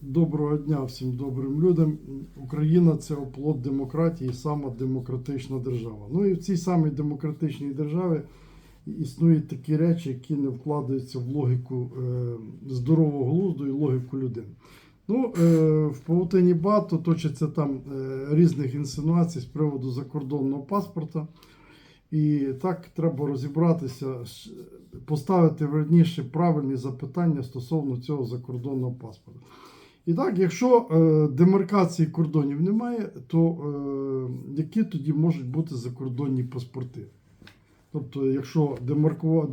Доброго дня всім добрим людям. Україна це оплот демократії, сама демократична держава. Ну і в цій самій демократичній державі існують такі речі, які не вкладаються в логіку е, здорового глузду і логіку людини. Ну, е, в павутині багато точаться там е, різних інсинуацій з приводу закордонного паспорта. І так треба розібратися, поставити верніше правильні запитання стосовно цього закордонного паспорта. І так, якщо е, демаркації кордонів немає, то е, які тоді можуть бути закордонні паспорти? Тобто, якщо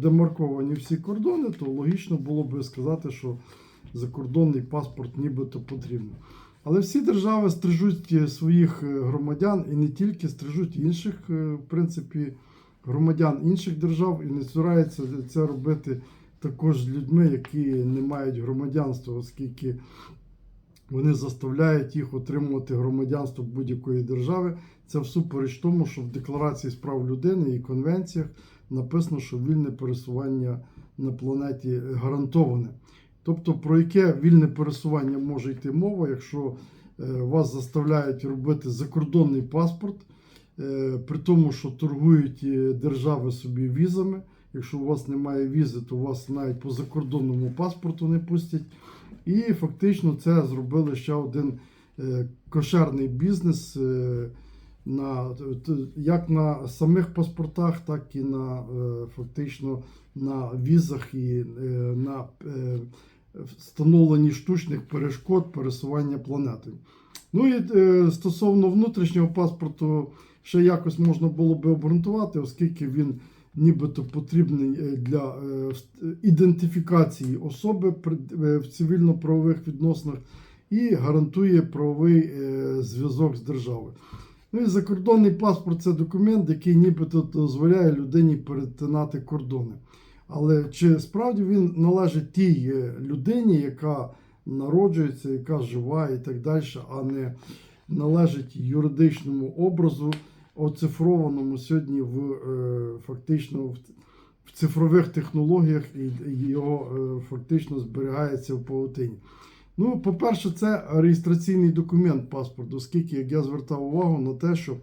демарковані всі кордони, то логічно було би сказати, що закордонний паспорт нібито потрібен. Але всі держави стрижуть е, своїх е, громадян і не тільки стрижуть інших, е, в принципі, громадян інших держав і не збираються це робити також з людьми, які не мають громадянства, оскільки вони заставляють їх отримувати громадянство будь-якої держави. Це всупереч тому, що в Декларації з прав людини і конвенціях написано, що вільне пересування на планеті гарантоване. Тобто, про яке вільне пересування може йти мова, якщо е, вас заставляють робити закордонний паспорт, е, при тому, що торгують е, держави собі візами. Якщо у вас немає візи, то вас навіть по закордонному паспорту не пустять. І фактично це зробили ще один е, кошерний бізнес е, на, як на самих паспортах, так і на е, фактично на візах і на встановленні штучних перешкод пересування планетою. Ну і стосовно внутрішнього паспорту, ще якось можна було би обґрунтувати, оскільки він нібито потрібний е, для е, ідентифікації особи е, в цивільно-правових відносинах і гарантує правовий зв'язок з державою. Ну і закордонний паспорт це документ, який нібито дозволяє людині перетинати кордони. Але чи справді він належить тій людині, яка народжується, яка жива і так далі, а не належить юридичному образу, оцифрованому сьогодні в е, фактично в, цифрових технологіях, і його е, фактично зберігається в павутині. Ну, по-перше, це реєстраційний документ паспорту, оскільки як я звертав увагу на те, що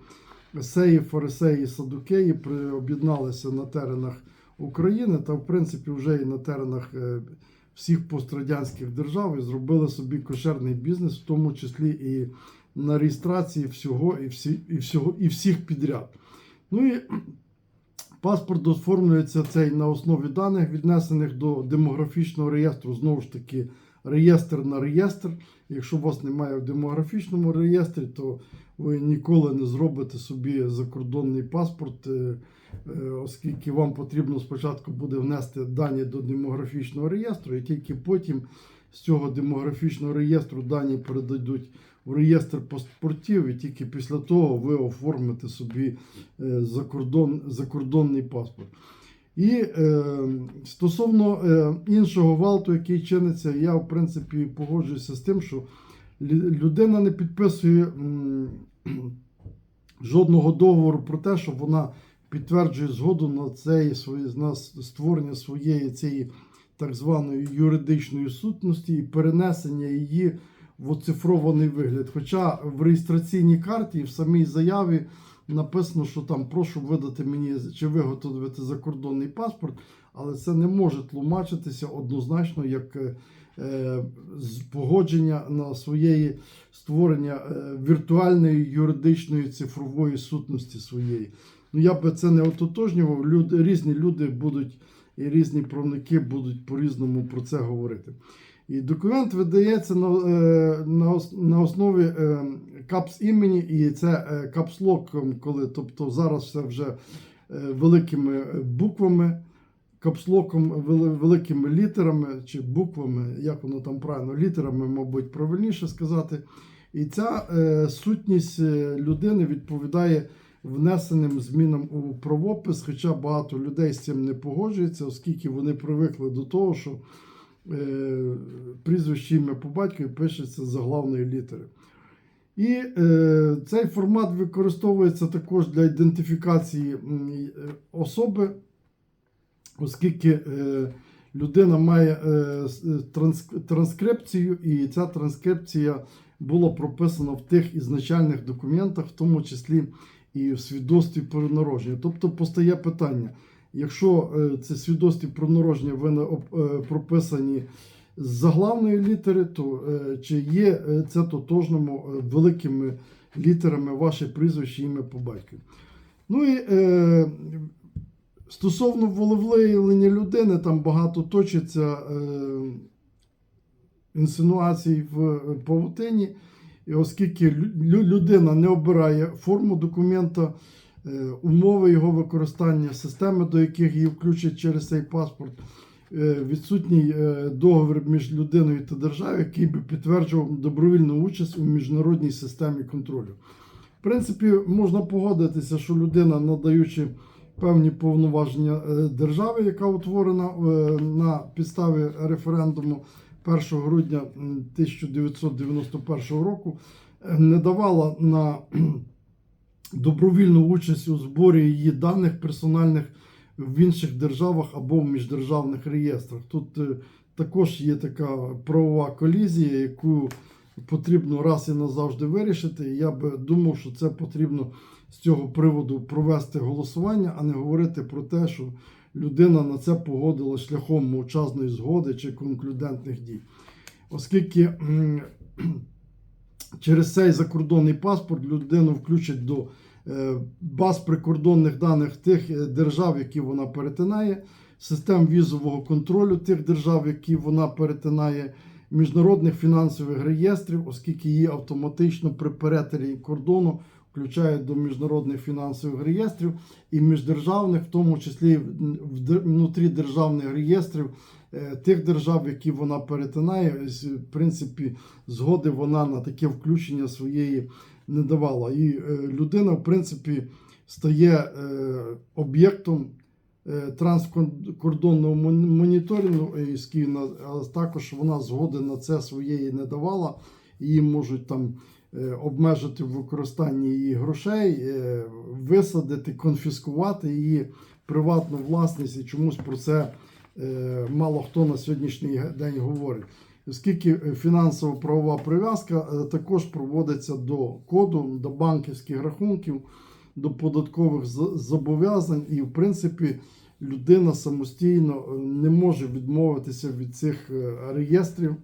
сеї, фарисеї, садукеї об'єдналися на теренах України та, в принципі, вже і на теренах е, всіх пострадянських держав і зробили собі кошерний бізнес, в тому числі і на реєстрації всього і, всі, і, всього, і всіх підряд. Ну і паспорт оформлюється цей на основі даних, віднесених до демографічного реєстру. Знову ж таки, реєстр на реєстр. Якщо вас немає в демографічному реєстрі, то ви ніколи не зробите собі закордонний паспорт, е, е, оскільки вам потрібно спочатку буде внести дані до демографічного реєстру, і тільки потім з цього демографічного реєстру дані передадуть в реєстр паспортів, і тільки після того ви оформите собі е, закордон, закордонний паспорт. І е, стосовно е, іншого гвалту, який чиниться, я в принципі погоджуюся з тим, що людина не підписує м, жодного договору про те, що вона підтверджує згоду на цей на створення своєї цієї так званої юридичної сутності і перенесення її в оцифрований вигляд. Хоча в реєстраційній карті і в самій заяві написано, що там прошу видати мені чи виготовити закордонний паспорт, але це не може тлумачитися однозначно як е, е, погодження на своєї створення е, віртуальної юридичної цифрової сутності своєї. Ну я би це не ототожнював. Люди, різні люди будуть і різні правники будуть по-різному про це говорити. І документ видається на, е, на, на основі е, капс імені, і це е, капслоком, коли тобто зараз все вже великими буквами, капслоком, великими літерами чи буквами, як воно там правильно, літерами, мабуть, правильніше сказати. І ця сутність людини відповідає внесеним змінам у правопис, хоча багато людей з цим не погоджується, оскільки вони привикли до того, що прізвище ім'я по батькові пишеться за главної літери. І е, цей формат використовується також для ідентифікації е, особи, оскільки е, людина має е, е, транс- транскрипцію, і ця транскрипція була прописана в тих ізначальних документах, в тому числі і в свідоцтві про народження. Тобто постає питання: якщо е, це свідоцтві про народження ви е, прописані з заглавної літери, то е, чи є це тотожному великими літерами ваше прізвище, ім'я по батькові? Ну і е, стосовно волевиявлення людини, там багато точиться е, інсинуацій в павутині. І оскільки людина не обирає форму документа, умови його використання, системи, до яких її включать через цей паспорт, е, відсутній е, договір між людиною та державою, який би підтверджував добровільну участь у міжнародній системі контролю. В принципі, можна погодитися, що людина, надаючи певні повноваження е, держави, яка утворена е, на підставі референдуму 1 грудня 1991 року, е, не давала на добровільну участь у зборі її даних персональних в інших державах або в міждержавних реєстрах. Тут е, також є така правова колізія, яку потрібно раз і назавжди вирішити. І я би думав, що це потрібно з цього приводу провести голосування, а не говорити про те, що людина на це погодила шляхом мовчазної згоди чи конклюдентних дій. Оскільки через цей закордонний паспорт людину включать до е, баз прикордонних даних тих е, держав, які вона перетинає, систем візового контролю тих держав, які вона перетинає, міжнародних фінансових реєстрів, оскільки її автоматично при перетині кордону включають до міжнародних фінансових реєстрів і міждержавних, в тому числі внутрі державних реєстрів е, тих держав, які вона перетинає. В принципі, згоди вона на таке включення своєї не давала. І е, людина, в принципі, стає е, об'єктом транскордонного мон- моніторингу, з а також вона згоди на це своєї не давала. Її можуть там обмежити в використанні її грошей, е, висадити, конфіскувати її приватну власність і чомусь про це е, мало хто на сьогоднішній день говорить. Оскільки е, фінансово-правова прив'язка е, також проводиться до коду, до банківських рахунків, до податкових зобов'язань, і в принципі людина самостійно е, не може відмовитися від цих е, реєстрів.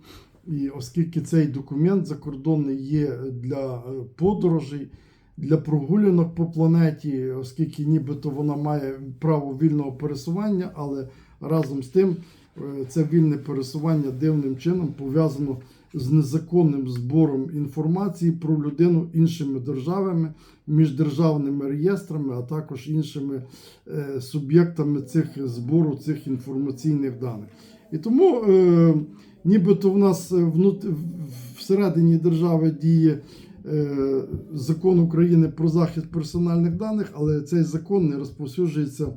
І оскільки цей документ закордонний є для е, подорожей, для прогулянок по планеті, оскільки нібито вона має право вільного пересування, але разом з тим е, це вільне пересування дивним чином пов'язано з незаконним збором інформації про людину іншими державами, міждержавними реєстрами, а також іншими е, суб'єктами цих збору цих інформаційних даних. І тому нібито в нас е, всередині держави діє е, закон України про захист персональних даних, але цей закон не розповсюджується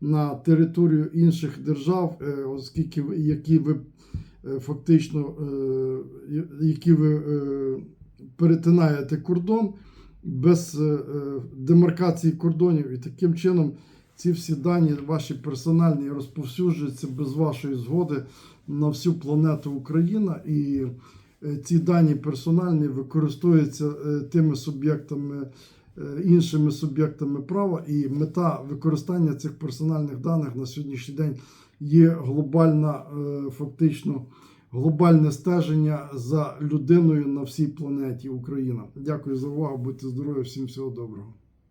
на територію інших держав, е, оскільки які ви фактично які ви перетинаєте кордон без демаркації кордонів, і таким чином ці всі дані ваші персональні розповсюджуються без вашої згоди на всю планету Україна, і е, ці дані персональні використовуються е, тими суб'єктами, е, іншими суб'єктами права, і мета використання цих персональних даних на сьогоднішній день є глобальна, фактично глобальне стеження за людиною на всій планеті Україна. Дякую за увагу, будьте здорові, всім всього доброго.